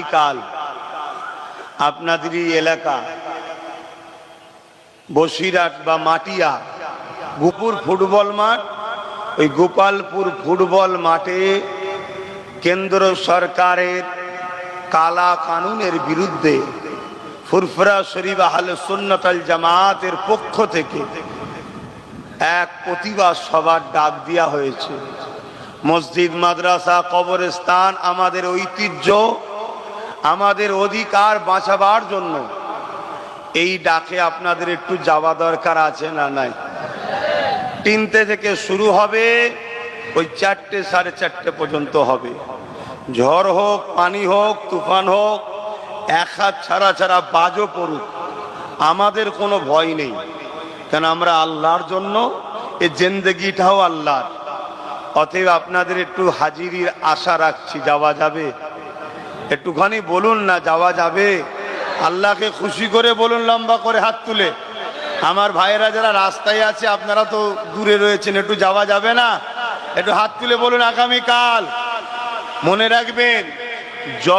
আগামীকাল আপনাদেরই এলাকা, বসিরহাট বা মাটিয়া, গোপুর ফুটবল মাঠ, ওই গোপালপুর ফুটবল মাঠে কেন্দ্র সরকারের কালা কানুনের বিরুদ্ধে ফুরফুরা শরীফ আহলে সুন্নতাল জামাতের পক্ষ থেকে এক প্রতিবাদ সভার ডাক দেওয়া হয়েছে। মসজিদ, মাদ্রাসা, কবরস্থান, আমাদের ঐতিহ্য আমাদের অধিকার বাঁচাবার জন্য। এই ডাকে আপনাদের একটু যাওয়া দরকার আছে না নাই? তিনটে থেকে শুরু হবে, ওই চারটে সাড়ে চারটে পর্যন্ত হবে। ঝড় হোক, পানি হোক, তুফান হোক, এক হাত ছাড়া ছাড়া বাজও পড়ুক। আমাদের কোনো ভয় নেই। কেন আমরা আল্লাহর জন্য, এ জেন্দেগিটাও আল্লাহর। অতএব আপনাদের একটু হাজিরির আশা রাখছি, যাওয়া যাবে? একটুখানি বলুন না, যাওয়া যাবে। আল্লাহকে খুশি করে বলুন, লম্বা করে হাত তুলে। আমার ভাইয়েরা যারা রাস্তায় আছে, আপনারা তো দূরে রয়েছেন, একটু যাওয়া যাবে না? একটু হাত তুলে বলুন, আগামীকাল। মনে রাখবেন, যত